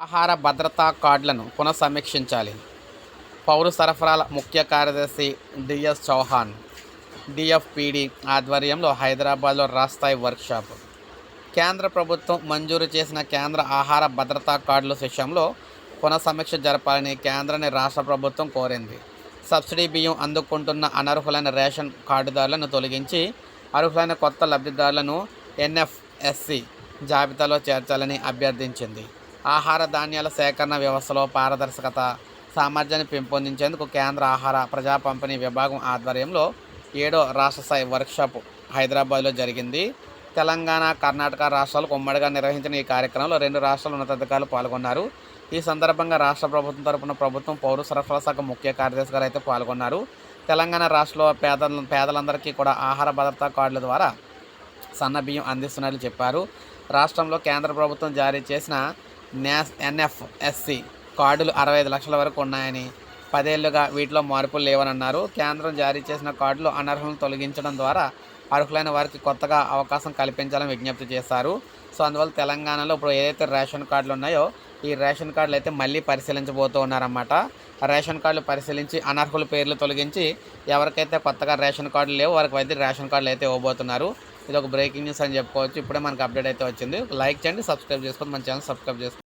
ఆహార భద్రతా కార్డులను పునఃసమీక్షించాలి. పౌర సరఫరాల ముఖ్య కార్యదర్శి డిఎస్ చౌహాన్ డిఎఫ్పిడి ఆధ్వర్యంలో హైదరాబాద్లో రాస్తాయి వర్క్షాప్. కేంద్ర ప్రభుత్వం మంజూరు చేసిన కేంద్ర ఆహార భద్రతా కార్డుల విషయంలో పునఃసమీక్ష జరపాలని కేంద్రాన్ని రాష్ట్ర ప్రభుత్వం కోరింది. సబ్సిడీ బియ్యం అందుకుంటున్న అనర్హులైన రేషన్ కార్డుదారులను తొలగించి అర్హులైన కొత్త లబ్ధిదారులను ఎన్ఎఫ్ఎస్సి జాబితాలో చేర్చాలని అభ్యర్థించింది. ఆహార ధాన్యాల సేకరణ వ్యవస్థలో పారదర్శకత సామర్థ్యాన్ని పెంపొందించేందుకు కేంద్ర ఆహార ప్రజా పంపిణీ విభాగం ఆధ్వర్యంలో ఏడో రాష్ట్ర స్థాయి వర్క్షాప్ హైదరాబాద్లో జరిగింది. తెలంగాణ కర్ణాటక రాష్ట్రాలకు ఉమ్మడిగా నిర్వహించిన ఈ కార్యక్రమంలో రెండు రాష్ట్రాల ఉన్నతాధికారులు పాల్గొన్నారు. ఈ సందర్భంగా రాష్ట్ర ప్రభుత్వం తరపున ప్రభుత్వం పౌర సరఫరా శాఖ ముఖ్య కార్యదర్శి గారు అయితే పాల్గొన్నారు. తెలంగాణ రాష్ట్రంలో పేద పేదలందరికీ కూడా ఆహార భద్రతా కార్డుల ద్వారా సన్న బియ్యం అందిస్తున్నట్లు చెప్పారు. రాష్ట్రంలో కేంద్ర ప్రభుత్వం జారీ చేసిన నేస్ ఎన్ఎఫ్ఎస్సి కార్డులు అరవై ఐదు లక్షల వరకు ఉన్నాయని పదేళ్ళుగా వీటిలో మార్పులు లేవని అన్నారు కేంద్రం జారీ చేసిన కార్డులు అనర్హులను తొలగించడం ద్వారా అర్హులైన వారికి కొత్తగా అవకాశం కల్పించాలని విజ్ఞప్తి చేశారు. సో అందువల్ల తెలంగాణలో ఇప్పుడు ఏదైతే రేషన్ కార్డులు ఉన్నాయో ఈ రేషన్ కార్డులు అయితే మళ్ళీ పరిశీలించబోతూ ఉన్నారన్నమాట. రేషన్ కార్డులు పరిశీలించి అనర్హుల పేర్లు తొలగించి ఎవరికైతే కొత్తగా రేషన్ కార్డులు లేవో వారికి అయితే రేషన్ కార్డులు అయితే ఇవ్వబోతున్నారు. ఇది ఒక బ్రేకింగ్ న్యూస్ అని చెప్పుకోవచ్చు. ఇప్పుడే మనకు అప్డేట్ అయితే వచ్చింది. లైక్ చేయండి సబ్స్క్రైబ్ చేసుకోండి మన ఛానల్ సబ్స్క్రైబ్ చేసుకోండి.